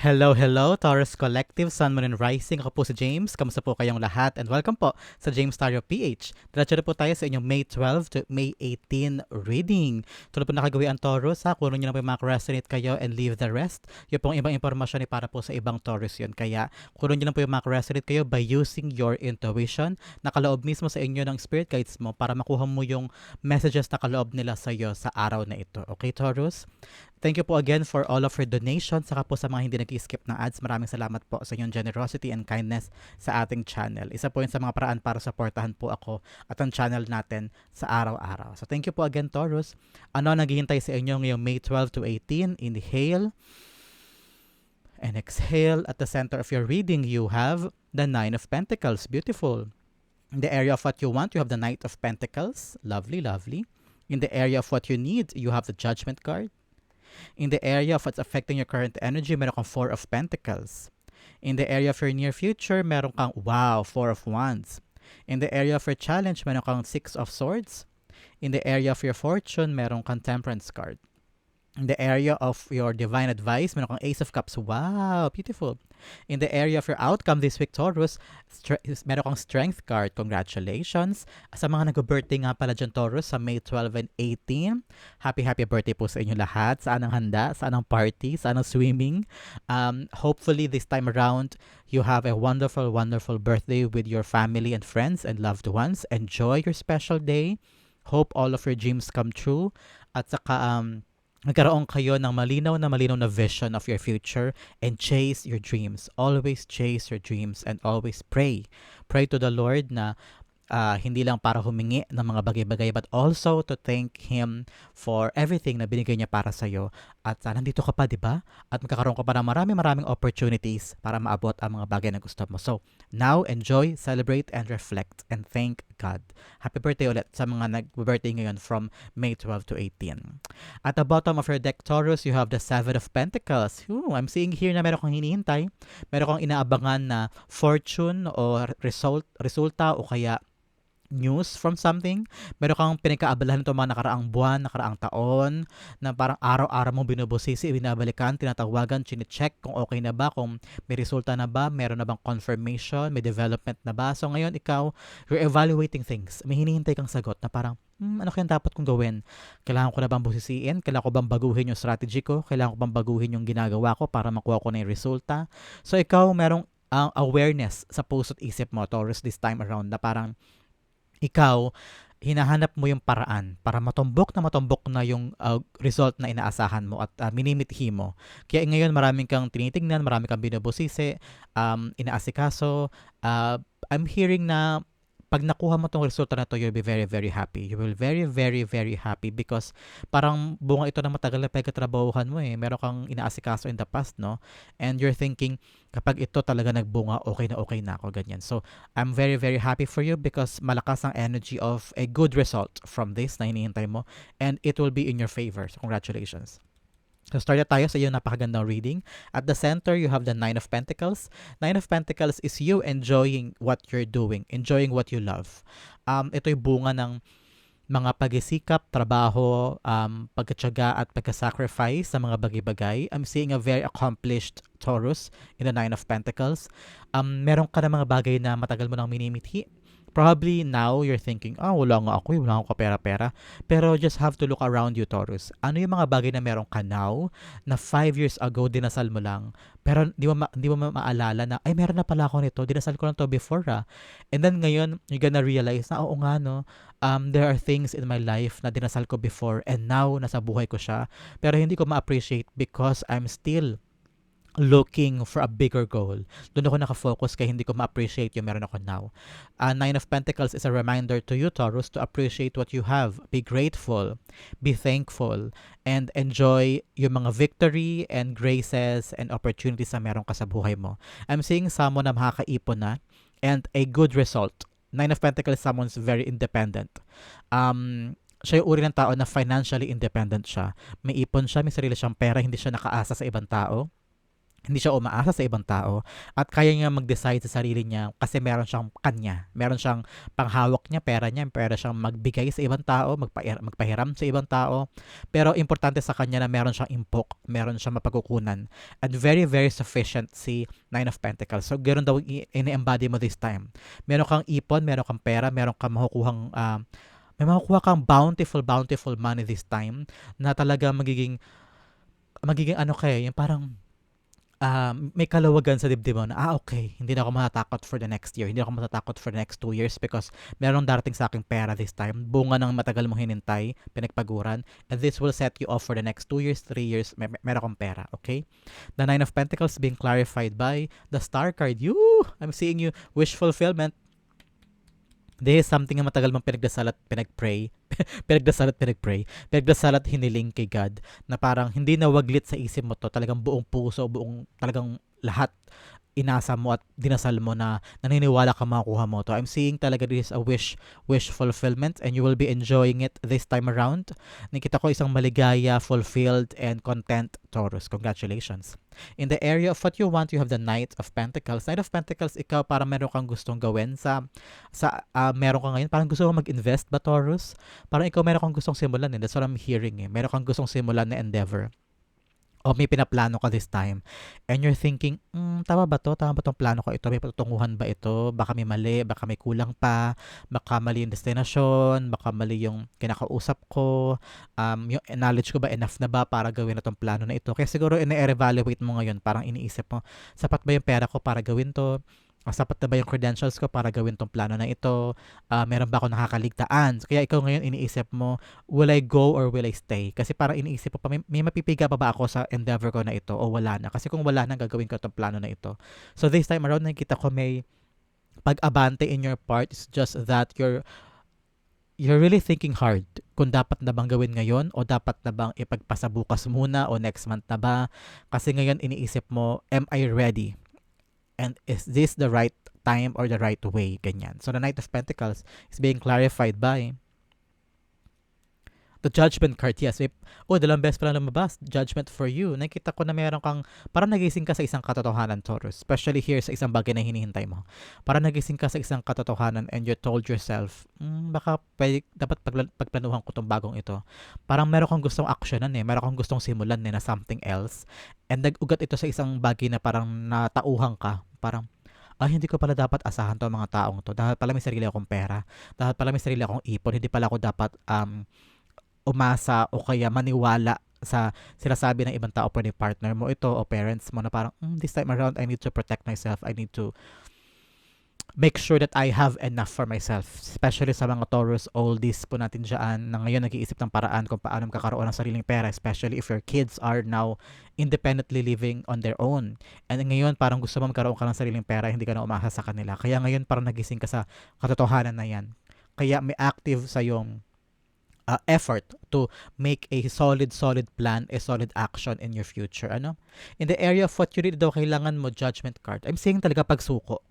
Hello, hello, Taurus Collective, Sun, Moon, and Rising. Ako po si James. Kamusta po kayong lahat? And welcome po sa James Tario PH. Diretso na po tayo sa inyong May 12 to May 18 reading. Tulad po nakagawi ang Taurus, ha? Kunin nyo na po yung mga resonate kayo and leave the rest. Yung pong ibang impormasyon ay para po sa ibang Taurus yun. Kaya kunin nyo lang po yung mga resonate kayo by using your intuition. Nakaloob mismo sa inyo ng spirit guides mo para makuha mo yung messages na kaloob nila sa iyo sa araw na ito. Okay, Taurus? Thank you po again for all of your donations. Saka po sa mga hindi nag-skip ng ads, maraming salamat po sa inyong generosity and kindness sa ating channel. Isa po yun sa mga paraan para supportahan po ako at ang channel natin sa araw-araw. So thank you po again, Taurus. Ano naghihintay sa inyo ngayong May 12 to 18? Inhale and exhale. At the center of your reading, you have the Nine of Pentacles. Beautiful. In the area of what you want, you have the Knight of Pentacles. Lovely, lovely. In the area of what you need, you have the Judgment card. In the area of what's affecting your current energy, meron kang Four of Pentacles. In the area of your near future, meron kang, wow, Four of Wands. In the area of your challenge, meron kang Six of Swords. In the area of your fortune, meron kang Temperance card. In the area of your divine advice, meron kang Ace of Cups. Wow, beautiful. In the area of your outcome this week, Taurus, stre- meron kang Strength card. Congratulations. Sa mga nag-birthday nga pala dyan, Taurus, sa May 12 and 18, happy, happy birthday po sa inyo lahat. Saan ang handa? Saan ang party? Saan ang swimming? Um, hopefully, this time around, you have a wonderful, wonderful birthday with your family and friends and loved ones. Enjoy your special day. Hope all of your dreams come true. At saka, um, nagkaroon kayo ng malinaw na malinaw na vision of your future and chase your dreams. Always chase your dreams and always pray. Pray to the Lord na uh, hindi lang para humingi ng mga bagay-bagay but also to thank Him for everything na binigay niya para sa iyo. At uh, nandito ka pa, di ba? At magkakaroon ka pa ng marami-maraming opportunities para maabot ang mga bagay na gusto mo. So, now, enjoy, celebrate, and reflect, and thank God. Happy birthday ulit sa mga nag-birthday ngayon from May 12 to 18. At the bottom of your deck, Taurus, you have the Seven of Pentacles. Ooh, I'm seeing here na meron kang hinihintay. Meron kang inaabangan na fortune o result, resulta o kaya news from something, meron kang pinagkaabalahan nito mga nakaraang buwan, nakaraang taon, na parang araw-araw mo binubusisi, binabalikan, tinatawagan, chine-check kung okay na ba, kung may resulta na ba, meron na bang confirmation, may development na ba. So ngayon ikaw, you're evaluating things. May hinihintay kang sagot na parang, hmm, ano kaya dapat kong gawin? Kailangan ko na bang busisiin? Kailangan ko bang baguhin yung strategy ko? Kailangan ko bang baguhin yung ginagawa ko para makuha ko na yung resulta? So ikaw, merong uh, awareness sa puso't isip mo, Taurus, this time around, na parang ikaw, hinahanap mo yung paraan para matumbok na matumbok na yung uh, result na inaasahan mo at uh, minimithi mo. Kaya ngayon maraming kang tinitingnan, maraming kang binubusisi, um, inaasikaso. Uh, I'm hearing na pag nakuha mo tong resulta na to, you'll be very, very happy. You will very, very, very happy because parang bunga ito na matagal na pagkatrabahuhan mo eh. Meron kang inaasikaso in the past, no? And you're thinking, kapag ito talaga nagbunga, okay na okay na ako, ganyan. So, I'm very, very happy for you because malakas ang energy of a good result from this na hinihintay mo and it will be in your favor. So, congratulations. So start tayo sa iyo napakagandang reading. At the center, you have the Nine of Pentacles. Nine of Pentacles is you enjoying what you're doing, enjoying what you love. Um, ito'y bunga ng mga pagisikap, trabaho, um, pagkatsaga at pagka-sacrifice sa mga bagay-bagay. I'm seeing a very accomplished Taurus in the Nine of Pentacles. Um, meron ka na mga bagay na matagal mo nang minimithi Probably now you're thinking, ah, wala nga ako, wala akong kapera-pera. Pero just have to look around you, Taurus. Ano yung mga bagay na meron ka now na 5 years ago dinasal mo lang, pero di mo, ma- di mo ma- maalala na, ay, meron na pala ako nito, dinasal ko lang to before, ah. And then ngayon, you're gonna realize na, oo nga, no, um, there are things in my life na dinasal ko before and now nasa buhay ko siya. Pero hindi ko ma-appreciate because I'm still looking for a bigger goal. Doon ako nakafocus kaya hindi ko ma-appreciate yung meron ako now. Uh, Nine of Pentacles is a reminder to you, Taurus, to appreciate what you have. Be grateful, be thankful, and enjoy yung mga victory and graces and opportunities na meron ka sa buhay mo. I'm seeing someone na makakaipon na and a good result. Nine of Pentacles, someone's very independent. Um, siya yung uri ng tao na financially independent siya. May ipon siya, may sarili siyang pera, hindi siya nakaasa sa ibang tao hindi siya umaasa sa ibang tao at kaya niya mag-decide sa sarili niya kasi meron siyang kanya. Meron siyang panghawak niya, pera niya, pera siyang magbigay sa ibang tao, magpa- magpahiram sa ibang tao. Pero importante sa kanya na meron siyang impok, meron siyang mapagkukunan. And very, very sufficient si Nine of Pentacles. So, ganoon daw ini-embody mo this time. Meron kang ipon, meron kang pera, meron kang makukuhang uh, may makukuha kang bountiful, bountiful money this time na talaga magiging magiging ano kaya, yung parang um, may kalawagan sa dibdib mo na, ah, okay, hindi na ako matatakot for the next year. Hindi ako matatakot for the next two years because meron darating sa aking pera this time. Bunga ng matagal mong hinintay, pinagpaguran. And this will set you off for the next two years, three years, may, may meron kang pera, okay? The Nine of Pentacles being clarified by the Star card. You! I'm seeing you. Wish fulfillment. This is something na matagal mong pinagdasal at pinagpray. pinagdasal at pinagpray. Pinagdasal at hiniling kay God na parang hindi na waglit sa isip mo to. Talagang buong puso, buong talagang lahat inasa mo at dinasal mo na naniniwala ka makukuha mo to. I'm seeing talaga this is a wish wish fulfillment and you will be enjoying it this time around. Nakita ko isang maligaya, fulfilled, and content Taurus. Congratulations. In the area of what you want, you have the Knight of Pentacles. Knight of Pentacles, ikaw para meron kang gustong gawin sa sa uh, meron ka ngayon, parang gusto mo mag-invest ba Taurus? Parang ikaw meron kang gustong simulan eh. That's what I'm hearing eh. Meron kang gustong simulan na endeavor o may pinaplano ka this time and you're thinking, mm, tama ba to? Tama ba tong plano ko ito? May patutunguhan ba ito? Baka may mali, baka may kulang pa, baka mali yung destination, baka mali yung kinakausap ko, um, yung knowledge ko ba enough na ba para gawin na tong plano na ito? Kaya siguro ine-evaluate mo ngayon, parang iniisip mo, sapat ba yung pera ko para gawin to? Uh, sapat na ba yung credentials ko para gawin tong plano na ito? Uh, meron ba ako nakakaligtaan? So, kaya ikaw ngayon iniisip mo, will I go or will I stay? Kasi parang iniisip mo pa, may, may mapipiga pa ba ako sa endeavor ko na ito o wala na? Kasi kung wala na, gagawin ko tong plano na ito. So this time around, nakikita ko may pag-abante in your part. It's just that you're you're really thinking hard kung dapat na bang gawin ngayon o dapat na bang ipagpasa bukas muna o next month na ba. Kasi ngayon iniisip mo, am I ready? And is this the right time or the right way? Ganyan. So the knight of pentacles is being clarified by the judgment card. Yes may, oh dalawang beses pala lumabas. Judgment for you. Nakita ko na meron kang parang nagising ka sa isang katotohanan Taurus. Especially here sa isang bagay na hinihintay mo. Parang nagising ka sa isang katotohanan and you told yourself mm, baka pwede, dapat pag, pagplanuhan ko tong bagong ito. Parang meron kang gustong actionan eh. Meron kang gustong simulan eh na something else. And nag-ugat ito sa isang bagay na parang natauhan ka parang ay hindi ko pala dapat asahan to mga taong to. Dahil pala may sarili akong pera. Dahil pala may sarili akong ipon. Hindi pala ako dapat um, umasa o kaya maniwala sa sinasabi ng ibang tao pwede partner mo ito o parents mo na parang mm, this time around I need to protect myself. I need to make sure that I have enough for myself. Especially sa mga Taurus oldies po natin dyan na ngayon nag-iisip ng paraan kung paano makakaroon ng sariling pera. Especially if your kids are now independently living on their own. And ngayon parang gusto mo magkaroon ka ng sariling pera, hindi ka na umasa sa kanila. Kaya ngayon parang nagising ka sa katotohanan na yan. Kaya may active sa yung uh, effort to make a solid, solid plan, a solid action in your future. Ano? In the area of what you really daw kailangan mo, judgment card. I'm saying talaga pagsuko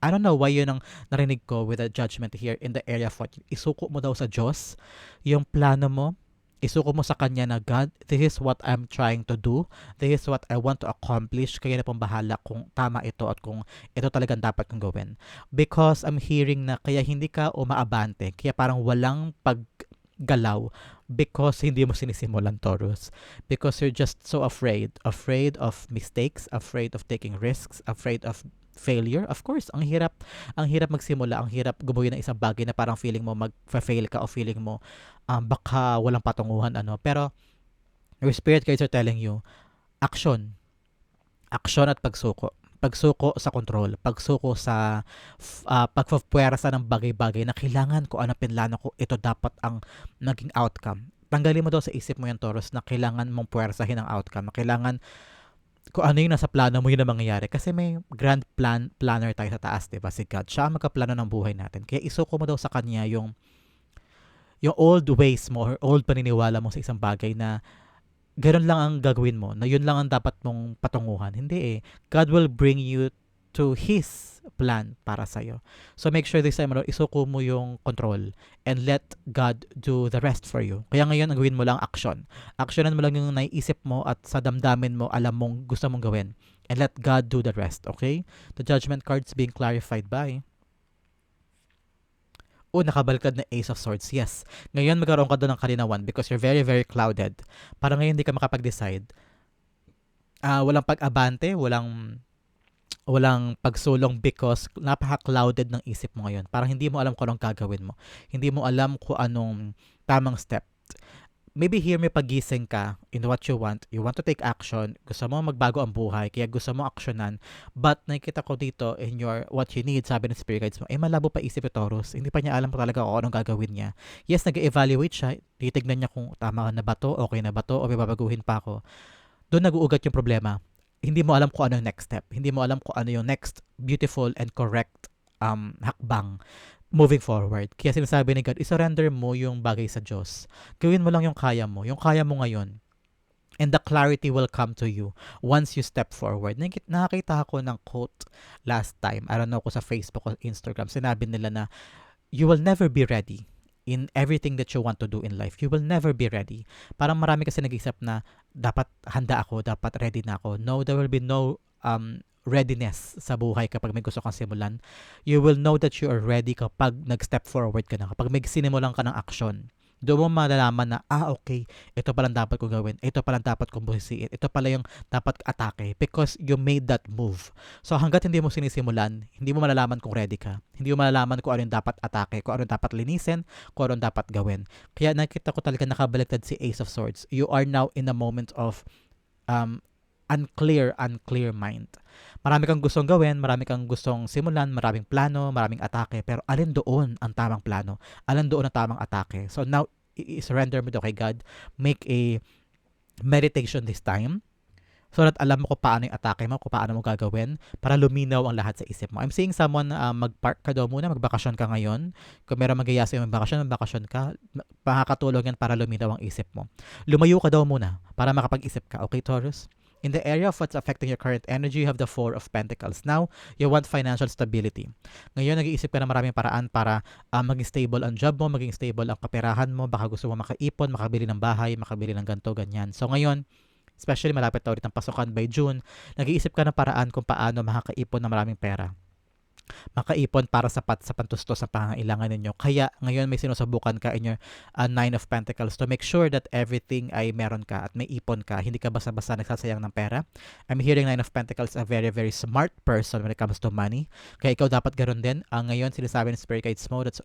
I don't know why yun ang narinig ko with a judgment here in the area of what isuko mo daw sa Diyos yung plano mo isuko mo sa Kanya na God, this is what I'm trying to do. This is what I want to accomplish. Kaya na pong bahala kung tama ito at kung ito talagang dapat kong gawin. Because I'm hearing na kaya hindi ka umaabante. Kaya parang walang paggalaw because hindi mo sinisimulan Taurus. Because you're just so afraid. Afraid of mistakes, afraid of taking risks, afraid of failure. Of course, ang hirap, ang hirap magsimula, ang hirap gumawa ng isang bagay na parang feeling mo mag-fail ka o feeling mo um, baka walang patunguhan ano. Pero your spirit guides are telling you, action. Action at pagsuko. Pagsuko sa control, pagsuko sa uh, pagpapwersa ng bagay-bagay na kailangan ko ano pinlano ko, ito dapat ang naging outcome. Tanggalin mo daw sa isip mo yung Taurus na kailangan mong puwersahin ang outcome. Kailangan kung ano yung nasa plano mo yun ang mangyayari. Kasi may grand plan, planner tayo sa taas, di ba? Si God. Siya ang magkaplano ng buhay natin. Kaya isuko mo daw sa kanya yung yung old ways mo or old paniniwala mo sa isang bagay na ganoon lang ang gagawin mo, na yun lang ang dapat mong patunguhan. Hindi eh. God will bring you to His plan para sa iyo. So make sure this time around, isuko mo yung control and let God do the rest for you. Kaya ngayon, ang gawin mo lang action. Actionan mo lang yung naiisip mo at sa damdamin mo, alam mong gusto mong gawin. and let God do the rest, okay? The judgment card's being clarified by o nakabaliktad na Ace of Swords. Yes. Ngayon magkaroon ka doon ng kalinawan because you're very, very clouded. Para ngayon hindi ka makapag-decide. Ah, walang pag-abante, walang walang pagsulong because napaka-clouded ng isip mo ngayon. Parang hindi mo alam kung anong gagawin mo. Hindi mo alam kung anong tamang step. Maybe here may pagising ka in what you want. You want to take action. Gusto mo magbago ang buhay. Kaya gusto mo aksyonan. But nakikita ko dito in your what you need, sabi ng spirit guides mo, eh malabo pa isip ni Taurus. Hindi pa niya alam talaga kung anong gagawin niya. Yes, nag-evaluate siya. Titignan niya kung tama na ba to, okay na ba to, o may babaguhin pa ako. Doon nag-uugat yung problema hindi mo alam kung ano yung next step. Hindi mo alam kung ano yung next beautiful and correct um, hakbang moving forward. Kaya sinasabi ni God, isurrender mo yung bagay sa Diyos. Gawin mo lang yung kaya mo. Yung kaya mo ngayon. And the clarity will come to you once you step forward. Nakakita ako ng quote last time. I don't know kung sa Facebook o Instagram. Sinabi nila na, you will never be ready in everything that you want to do in life. You will never be ready. Parang marami kasi nag-isip na dapat handa ako, dapat ready na ako. No, there will be no um, readiness sa buhay kapag may gusto kang simulan. You will know that you are ready kapag nag-step forward ka na, kapag may sinimulan ka ng aksyon doon mo malalaman na, ah, okay, ito palang dapat kong gawin. Ito palang dapat kong buhisiin. Ito pala yung dapat atake because you made that move. So hanggat hindi mo sinisimulan, hindi mo malalaman kung ready ka. Hindi mo malalaman kung ano yung dapat atake, kung ano yung dapat linisin, kung ano yung dapat gawin. Kaya nakita ko talaga nakabaliktad si Ace of Swords. You are now in a moment of um, unclear, unclear mind. Marami kang gustong gawin, marami kang gustong simulan, maraming plano, maraming atake, pero alin doon ang tamang plano? Alin doon ang tamang atake? So now, i-surrender mo to kay God. Make a meditation this time so that alam mo kung paano yung atake mo, kung paano mo gagawin para luminaw ang lahat sa isip mo. I'm seeing someone uh, mag-park ka daw muna, magbakasyon ka ngayon. Kung meron mag-iya sa'yo magbakasyon, magbakasyon ka, makakatulong yan para luminaw ang isip mo. Lumayo ka daw muna para makapag-isip ka. Okay, Taurus? In the area of what's affecting your current energy, you have the Four of Pentacles. Now, you want financial stability. Ngayon, nag-iisip ka ng maraming paraan para uh, maging stable ang job mo, maging stable ang kaperahan mo, baka gusto mo makaipon, makabili ng bahay, makabili ng ganto, ganyan. So ngayon, especially malapit na ulit ang pasukan by June, nag-iisip ka ng paraan kung paano makakaipon ng maraming pera makaipon para sapat sa pantustos sa pangangailangan ninyo. Kaya ngayon may sinusubukan ka in your uh, Nine of Pentacles to make sure that everything ay meron ka at may ipon ka. Hindi ka basta-basta nagsasayang ng pera. I'm hearing Nine of Pentacles a very, very smart person when it comes to money. Kaya ikaw dapat ganoon din. Uh, ngayon sinasabi ng Spirit Guides mo that's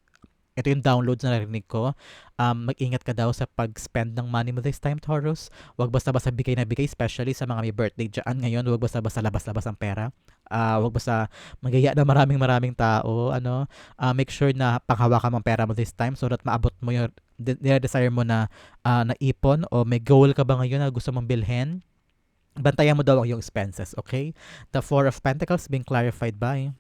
ito yung downloads na narinig ko. Um, mag-ingat ka daw sa pag-spend ng money mo this time, Taurus. Huwag basta-basta bigay na bigay, especially sa mga may birthday dyan ngayon. Huwag basta-basta labas-labas ang pera. Uh, huwag basta magaya na maraming maraming tao. Ano, uh, make sure na panghawakan mo pera mo this time so that maabot mo yung desire mo na uh, naipon o may goal ka ba ngayon na gusto mong bilhin. Bantayan mo daw ang iyong expenses, okay? The Four of Pentacles being clarified by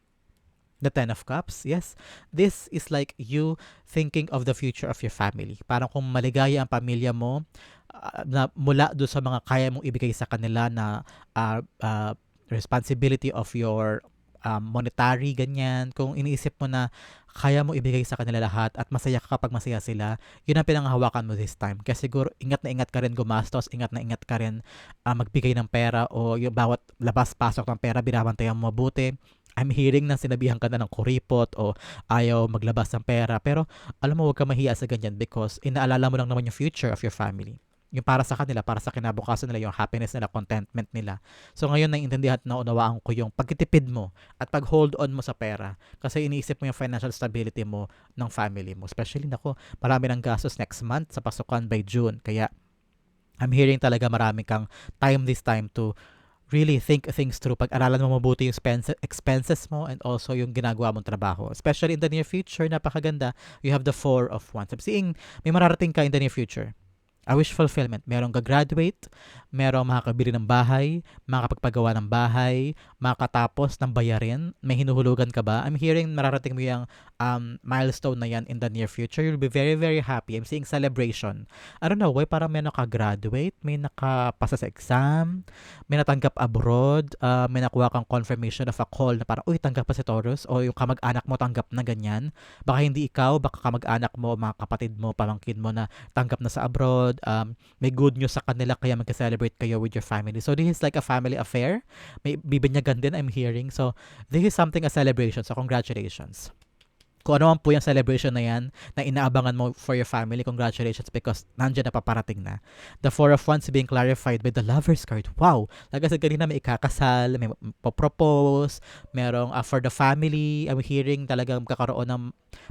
the Ten of Cups, yes. This is like you thinking of the future of your family. Parang kung maligaya ang pamilya mo, uh, na mula do sa mga kaya mong ibigay sa kanila na uh, uh, responsibility of your um, monetary, ganyan. Kung iniisip mo na kaya mo ibigay sa kanila lahat at masaya ka kapag masaya sila, yun ang pinanghahawakan mo this time. Kasi siguro ingat na ingat ka rin gumastos, ingat na ingat ka rin uh, magbigay ng pera o yung bawat labas-pasok ng pera, binabantayan mo mabuti I'm hearing na sinabihan ka na ng kuripot o ayaw maglabas ng pera. Pero alam mo, huwag ka mahiya sa ganyan because inaalala mo lang naman yung future of your family. Yung para sa kanila, para sa kinabukasan nila, yung happiness nila, contentment nila. So ngayon, naiintindihan at naunawaan ko yung pagtitipid mo at pag-hold on mo sa pera. Kasi iniisip mo yung financial stability mo ng family mo. Especially, nako, marami ng gastos next month sa pasukan by June. Kaya, I'm hearing talaga marami kang time this time to really think things through. Pag-aralan mo mabuti yung expenses, mo and also yung ginagawa mong trabaho. Especially in the near future, napakaganda. You have the four of wands. I'm seeing may mararating ka in the near future a wish fulfillment. Merong gagraduate, merong makakabili ng bahay, makapagpagawa ng bahay, makatapos ng bayarin, may hinuhulugan ka ba? I'm hearing mararating mo yung um, milestone na yan in the near future. You'll be very, very happy. I'm seeing celebration. I don't know why, parang may nakagraduate, may nakapasa sa exam, may natanggap abroad, uh, may nakuha kang confirmation of a call na parang, uy, tanggap pa si Taurus, o yung kamag-anak mo tanggap na ganyan. Baka hindi ikaw, baka kamag-anak mo, mga kapatid mo, pamangkin mo na tanggap na sa abroad, susunod, um, may good news sa kanila kaya magka-celebrate kayo with your family. So this is like a family affair. May bibinyagan din, I'm hearing. So this is something a celebration. So congratulations kung ano man po yung celebration na yan na inaabangan mo for your family, congratulations because nandiyan na paparating na. The Four of Wands being clarified by the Lover's card. Wow! Like sa kanina may ikakasal, may propose, merong uh, for the family. I'm hearing talagang kakaroon ng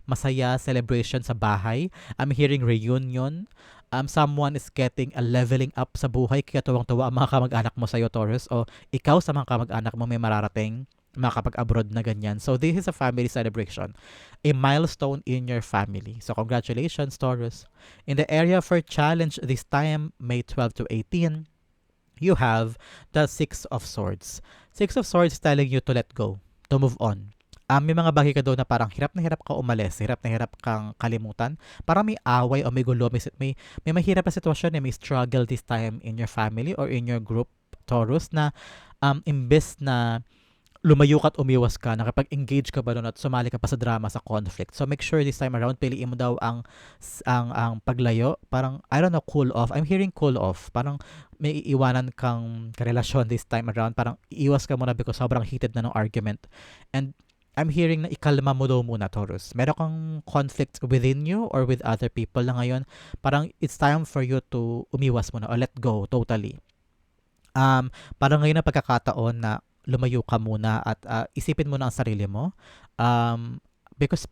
masaya celebration sa bahay. I'm hearing reunion. Um, someone is getting a leveling up sa buhay kaya tuwang-tuwa ang mga kamag-anak mo sa iyo, Taurus, o ikaw sa mga kamag-anak mo may mararating makapag-abroad na ganyan. So, this is a family celebration. A milestone in your family. So, congratulations, Taurus. In the area for challenge this time, May 12 to 18, you have the Six of Swords. Six of Swords telling you to let go, to move on. Um, may mga bagay ka doon na parang hirap na hirap ka umalis, hirap na hirap kang kalimutan. Parang may away o may gulo, may, may, may mahirap na sitwasyon, eh, may struggle this time in your family or in your group, Taurus, na um, imbes na lumayo ka at umiwas ka, nakapag-engage ka ba doon at sumali ka pa sa drama, sa conflict. So make sure this time around, piliin mo daw ang, ang, ang paglayo. Parang, I don't know, cool off. I'm hearing cool off. Parang may iiwanan kang karelasyon this time around. Parang iiwas ka muna because sobrang heated na ng argument. And I'm hearing na ikalma mo daw muna, Taurus. Meron kang conflict within you or with other people na ngayon. Parang it's time for you to umiwas muna or let go totally. Um, parang ngayon na pagkakataon na lumayo ka muna at uh, isipin mo na ang sarili mo. Um, because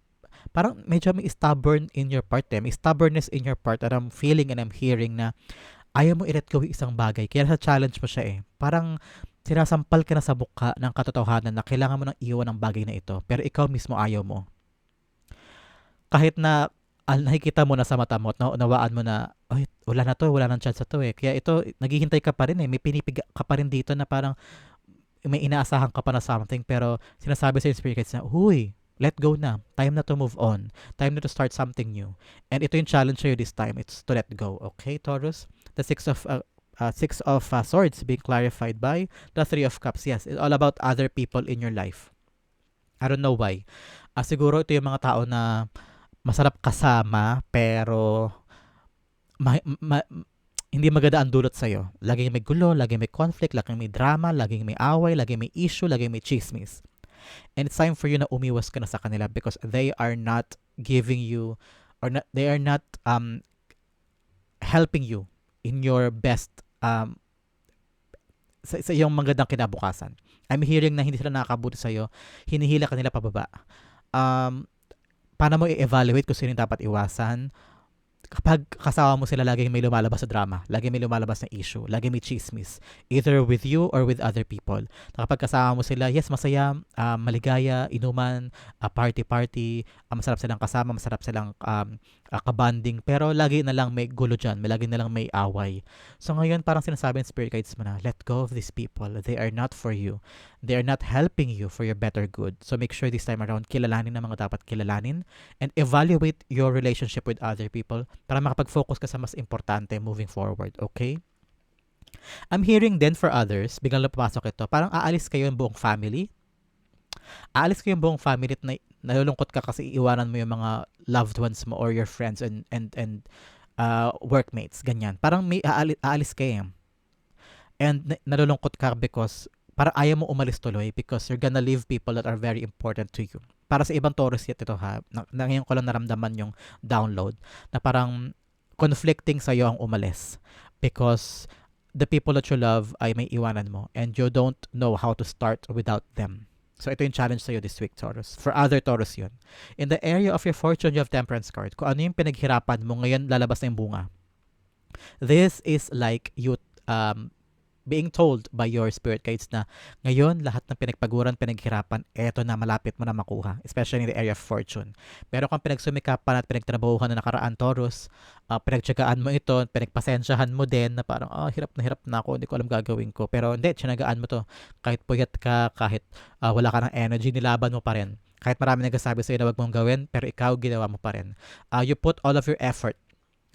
parang medyo may stubborn in your part eh. May stubbornness in your part and I'm feeling and I'm hearing na ayaw mo i-let go isang bagay. Kaya sa challenge mo siya eh. Parang sinasampal ka na sa mukha ng katotohanan na kailangan mo nang iwan ang bagay na ito. Pero ikaw mismo ayaw mo. Kahit na al nakikita mo na sa mata mo at naunawaan mo na, ay, wala na to, wala nang chance to eh. Kaya ito, naghihintay ka pa rin eh. May pinipig ka pa rin dito na parang, may inaasahan ka pa na something pero sinasabi sa spirit guides na, huy, let go na. Time na to move on. Time na to start something new. And ito yung challenge sa'yo this time. It's to let go. Okay, Taurus? The Six of uh, uh, Six of uh, Swords being clarified by the Three of Cups. Yes, it's all about other people in your life. I don't know why. Uh, siguro ito yung mga tao na masarap kasama pero ma, ma, hindi maganda ang dulot sa'yo. Laging may gulo, laging may conflict, laging may drama, laging may away, laging may issue, laging may chismis. And it's time for you na umiwas ka na sa kanila because they are not giving you or not, they are not um, helping you in your best um, sa, sa iyong magandang kinabukasan. I'm hearing na hindi sila nakakabuti sa'yo, hinihila ka nila pababa. Um, paano mo i-evaluate kung sino dapat iwasan? Kapag kasama mo sila, laging may lumalabas sa drama, laging may lumalabas na issue, laging may chismis, either with you or with other people. Na kapag kasama mo sila, yes, masaya, uh, maligaya, inuman, uh, party-party, uh, masarap silang kasama, masarap silang um, uh, kabanding, pero lagi na lang may gulo dyan, may lagi na lang may away. So ngayon, parang sinasabi ng spirit guides mo na, let go of these people. They are not for you. They are not helping you for your better good. So make sure this time around, kilalanin ang mga dapat kilalanin and evaluate your relationship with other people para makapag-focus ka sa mas importante moving forward, okay? I'm hearing then for others, biglang lang pumasok ito, parang aalis kayo yung buong family. Aalis kayo yung buong family at na, nalulungkot ka kasi iiwanan mo yung mga loved ones mo or your friends and and and uh, workmates, ganyan. Parang may aalis, aalis kayo. And nalulungkot ka because para ayaw mo umalis tuloy because you're gonna leave people that are very important to you. Para sa ibang Taurus yet ito ha, na, na ngayon ko lang naramdaman yung download na parang conflicting sa iyo ang umalis because the people that you love ay may iwanan mo and you don't know how to start without them. So ito yung challenge sa'yo this week, Taurus. For other Taurus yun. In the area of your fortune, you have temperance card. Kung ano yung pinaghirapan mo, ngayon lalabas na yung bunga. This is like you um, being told by your spirit guides na ngayon lahat ng pinagpaguran, pinaghirapan, eto na malapit mo na makuha, especially in the area of fortune. Meron kang pinagsumikapan at pinagtrabahuhan na nakaraan Taurus, uh, pinagtsagaan mo ito, pinagpasensyahan mo din na parang, oh, hirap na hirap na ako, hindi ko alam gagawin ko. Pero hindi, tsinagaan mo to. Kahit puyat ka, kahit uh, wala ka ng energy, nilaban mo pa rin. Kahit marami nagsasabi sa'yo na wag mong gawin, pero ikaw ginawa mo pa rin. Uh, you put all of your effort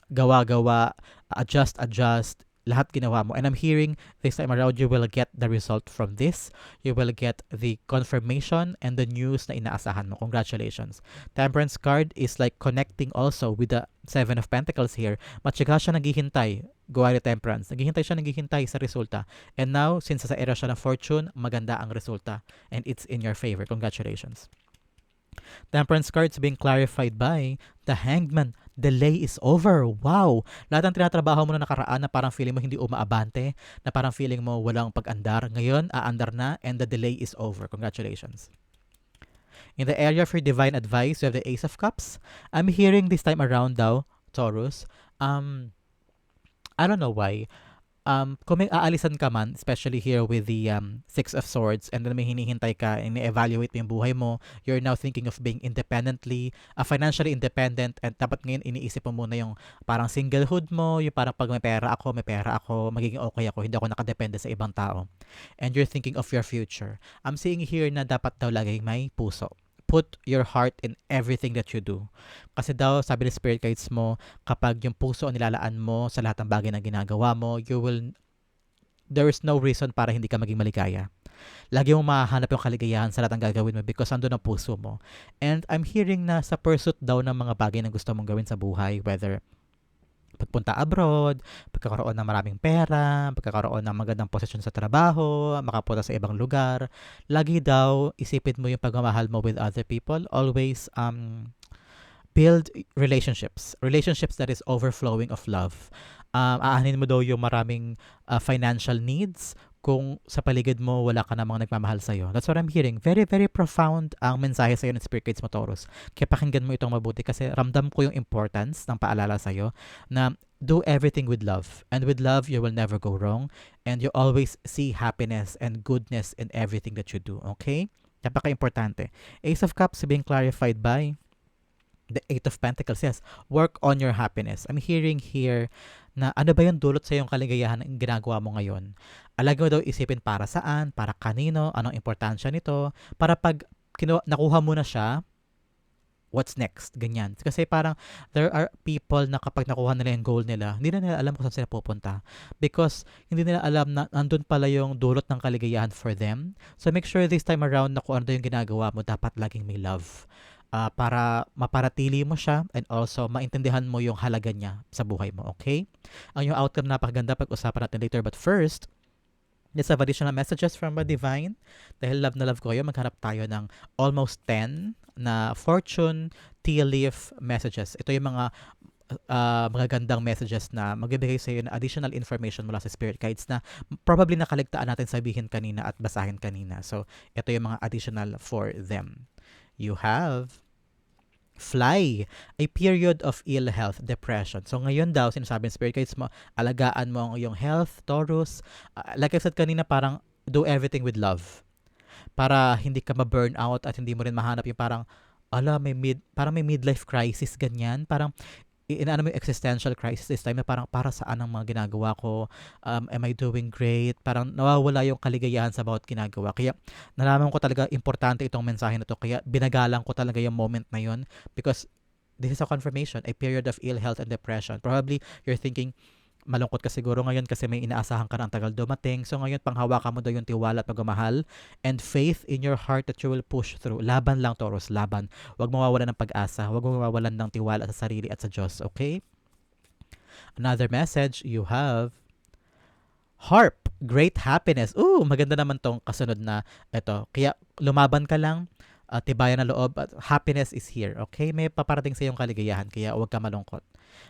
gawa-gawa, adjust, adjust, lahat ginawa mo. And I'm hearing this time around, you will get the result from this. You will get the confirmation and the news na inaasahan mo. Congratulations. Temperance card is like connecting also with the Seven of Pentacles here. Matyaga siya naghihintay. Gawa ni Temperance. Naghihintay siya naghihintay sa resulta. And now, since sa era siya ng fortune, maganda ang resulta. And it's in your favor. Congratulations. Temperance cards being clarified by the hangman. Delay is over. Wow! Lahat ng tinatrabaho mo na nakaraan na parang feeling mo hindi umaabante, na parang feeling mo walang pag-andar. Ngayon, aandar na and the delay is over. Congratulations. In the area for divine advice, you have the Ace of Cups. I'm hearing this time around daw, Taurus, um, I don't know why, um, kung may aalisan ka man, especially here with the um, Six of Swords, and then may hinihintay ka, and evaluate mo yung buhay mo, you're now thinking of being independently, uh, financially independent, and dapat ngayon iniisip mo muna yung parang singlehood mo, yung parang pag may pera ako, may pera ako, magiging okay ako, hindi ako nakadepende sa ibang tao. And you're thinking of your future. I'm seeing here na dapat daw lagi may puso put your heart in everything that you do. Kasi daw, sabi ni Spirit Guides mo, kapag yung puso ang nilalaan mo sa lahat ng bagay na ginagawa mo, you will, there is no reason para hindi ka maging maligaya. Lagi mo mahanap yung kaligayahan sa lahat ng gagawin mo because andun ang puso mo. And I'm hearing na sa pursuit daw ng mga bagay na gusto mong gawin sa buhay, whether pagpunta abroad, pagkakaroon ng maraming pera, pagkakaroon ng magandang posisyon sa trabaho, makapunta sa ibang lugar. Lagi daw, isipin mo yung pagmamahal mo with other people. Always um, build relationships. Relationships that is overflowing of love. Um, aanin mo daw yung maraming uh, financial needs kung sa paligid mo wala ka namang nagmamahal sa'yo. That's what I'm hearing. Very, very profound ang mensahe sa'yo ng Spirit Guides mo, Taurus. Kaya pakinggan mo itong mabuti kasi ramdam ko yung importance ng paalala sa'yo na do everything with love. And with love, you will never go wrong. And you always see happiness and goodness in everything that you do. Okay? Napaka-importante. Ace of Cups being clarified by the Eight of Pentacles. Yes, work on your happiness. I'm hearing here na ano ba yung dulot sa iyong kaligayahan ang ginagawa mo ngayon. Alagi mo daw isipin para saan, para kanino, anong importansya nito, para pag kinu- nakuha mo na siya, what's next, ganyan. Kasi parang there are people na kapag nakuha nila yung goal nila, hindi na nila alam kung saan sila pupunta. Because hindi nila alam na nandun pala yung dulot ng kaligayahan for them. So make sure this time around na kung ano yung ginagawa mo, dapat laging may love uh, para maparatili mo siya and also maintindihan mo yung halaga niya sa buhay mo, okay? Ang yung outcome napakaganda pag-usapan natin later but first, Let's have additional messages from the divine. Dahil love na love ko kayo, maghanap tayo ng almost 10 na fortune tea leaf messages. Ito yung mga uh, mga gandang messages na magbibigay sa iyo ng additional information mula sa spirit guides na probably nakaligtaan natin sabihin kanina at basahin kanina. So, ito yung mga additional for them. You have fly, a period of ill health, depression. So ngayon daw, sinasabi ng spirit guides mo, alagaan mo ang iyong health, Taurus. Uh, like I said kanina, parang do everything with love. Para hindi ka ma-burn out at hindi mo rin mahanap yung parang ala may mid parang may midlife crisis ganyan parang inaano mo existential crisis this time na parang para saan ang mga ginagawa ko? Um, am I doing great? Parang nawawala yung kaligayahan sa bawat ginagawa. Kaya nalaman ko talaga importante itong mensahe na to. Kaya binagalang ko talaga yung moment na yun because this is a confirmation a period of ill health and depression. Probably you're thinking malungkot ka siguro ngayon kasi may inaasahan ka ng tagal dumating. So ngayon, panghawakan mo daw yung tiwala at pagmamahal and faith in your heart that you will push through. Laban lang, Taurus, laban. Huwag mawawalan ng pag-asa. Huwag mawawalan ng tiwala sa sarili at sa Diyos, okay? Another message you have harp, great happiness. Ooh, maganda naman tong kasunod na ito. Kaya lumaban ka lang, uh, tibayan na loob at happiness is here. Okay? May paparating sa iyong kaligayahan kaya huwag ka malungkot.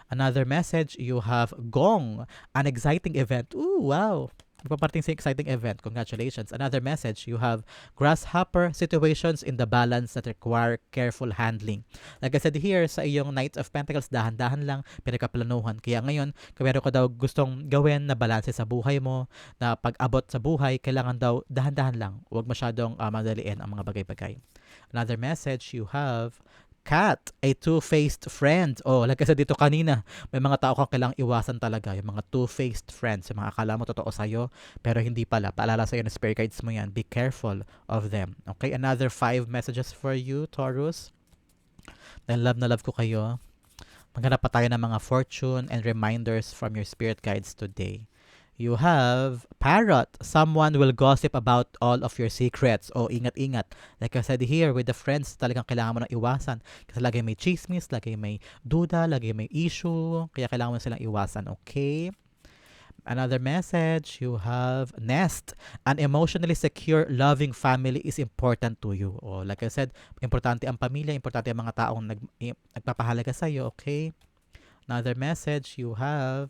Another message, you have Gong, an exciting event. Ooh, wow. Magpaparating sa exciting event. Congratulations. Another message, you have grasshopper situations in the balance that require careful handling. Like I said here, sa iyong Knight of Pentacles, dahan-dahan lang, pinagkaplanuhan. Kaya ngayon, kung meron daw gustong gawin na balance sa buhay mo, na pag-abot sa buhay, kailangan daw dahan-dahan lang. Huwag masyadong uh, madaliin ang mga bagay-bagay. Another message, you have cat, a two-faced friend. Oh, like I said dito kanina, may mga tao kang kailangang iwasan talaga, yung mga two-faced friends, yung mga akala mo totoo sa'yo, pero hindi pala. Paalala sa'yo na spirit guides mo yan. Be careful of them. Okay, another five messages for you, Taurus. Dahil love na love ko kayo. Maghanap pa tayo ng mga fortune and reminders from your spirit guides today. You have parrot. Someone will gossip about all of your secrets. O ingat-ingat. Like I said here, with the friends, talagang kailangan mo nang iwasan. Kasi lagi may chismis, lagi may duda, lagi may issue. Kaya kailangan mo silang iwasan, okay? Another message, you have nest. An emotionally secure, loving family is important to you. O like I said, importante ang pamilya, importante ang mga taong nag, nagpapahalaga sa iyo, okay? Another message, you have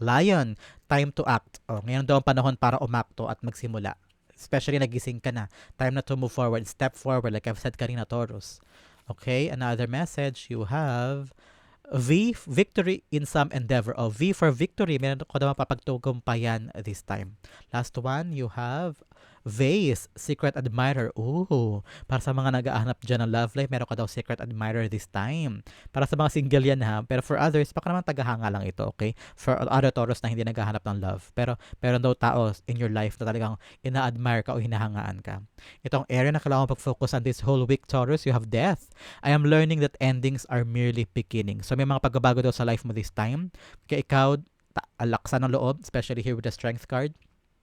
lion. Time to act. O, ngayon daw ang panahon para umakto at magsimula. Especially nagising ka na. Time na to move forward. Step forward like I've said kanina, Taurus. Okay, another message, you have V, victory in some endeavor. O, V for victory. Meron ko naman papagtugumpayan this time. Last one, you have Vase, secret admirer. Ooh, para sa mga nag-ahanap dyan ng love life, meron ka daw secret admirer this time. Para sa mga single yan ha. Pero for others, baka naman tagahanga lang ito, okay? For other Taurus na hindi naghahanap ng love. Pero meron daw tao in your life na talagang ina-admire ka o hinahangaan ka. Itong area na kailangan pag-focus on this whole week, Taurus, you have death. I am learning that endings are merely beginning. So may mga pagbabago daw sa life mo this time. Kaya ikaw, ta- alaksa ng loob, especially here with the strength card.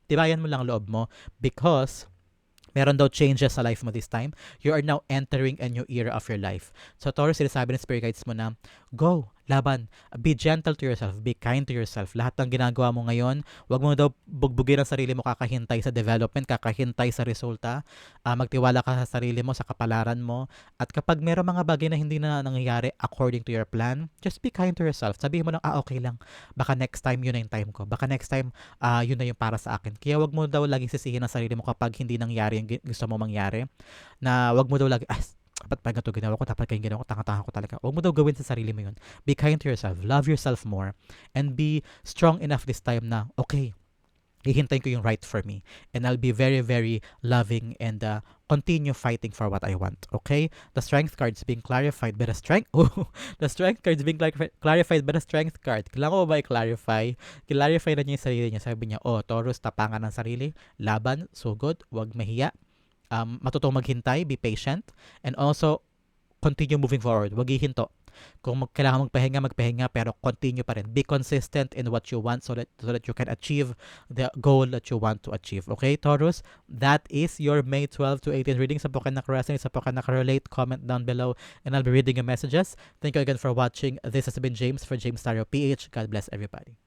Tibayan mo lang ang loob mo because meron daw changes sa life mo this time. You are now entering a new era of your life. So Taurus, sinasabi ng spirit guides mo na, go, laban, be gentle to yourself, be kind to yourself. Lahat ng ginagawa mo ngayon, wag mo daw bugbugin ang sarili mo kakahintay sa development, kakahintay sa resulta. Ah, magtiwala ka sa sarili mo, sa kapalaran mo. At kapag meron mga bagay na hindi na nangyayari according to your plan, just be kind to yourself. Sabihin mo lang, ah, okay lang. Baka next time yun na yung time ko. Baka next time, ah, yun na yung para sa akin. Kaya wag mo daw laging sisihin ang sarili mo kapag hindi nangyari yung gusto mo mangyari. Na wag mo daw lagi, ah, dapat pa ganito ginawa ko, dapat kayong ginawa ko, tanga-tanga ko talaga. Huwag mo daw gawin sa sarili mo yun. Be kind to yourself, love yourself more, and be strong enough this time na, okay, hihintayin ko yung right for me. And I'll be very, very loving and uh, continue fighting for what I want. Okay? The strength card's being clarified by the strength. Oh, the strength card's being clarifi- clarified by the strength card. Kailangan ko ba i-clarify? Clarify na niya yung sarili niya. Sabi niya, oh, Taurus, tapangan ng sarili. Laban, sugod, wag mahiya. Um, matutong maghintay, be patient. And also, continue moving forward. Wag hihinto. Kung mag, kailangan magpahinga, magpahinga, pero continue pa rin. Be consistent in what you want so that, so that you can achieve the goal that you want to achieve. Okay, Taurus? That is your May 12 to 18 reading. Sa po ka nakaresonate, sa po ka nakarelate, comment down below and I'll be reading your messages. Thank you again for watching. This has been James for James Tario PH. God bless everybody.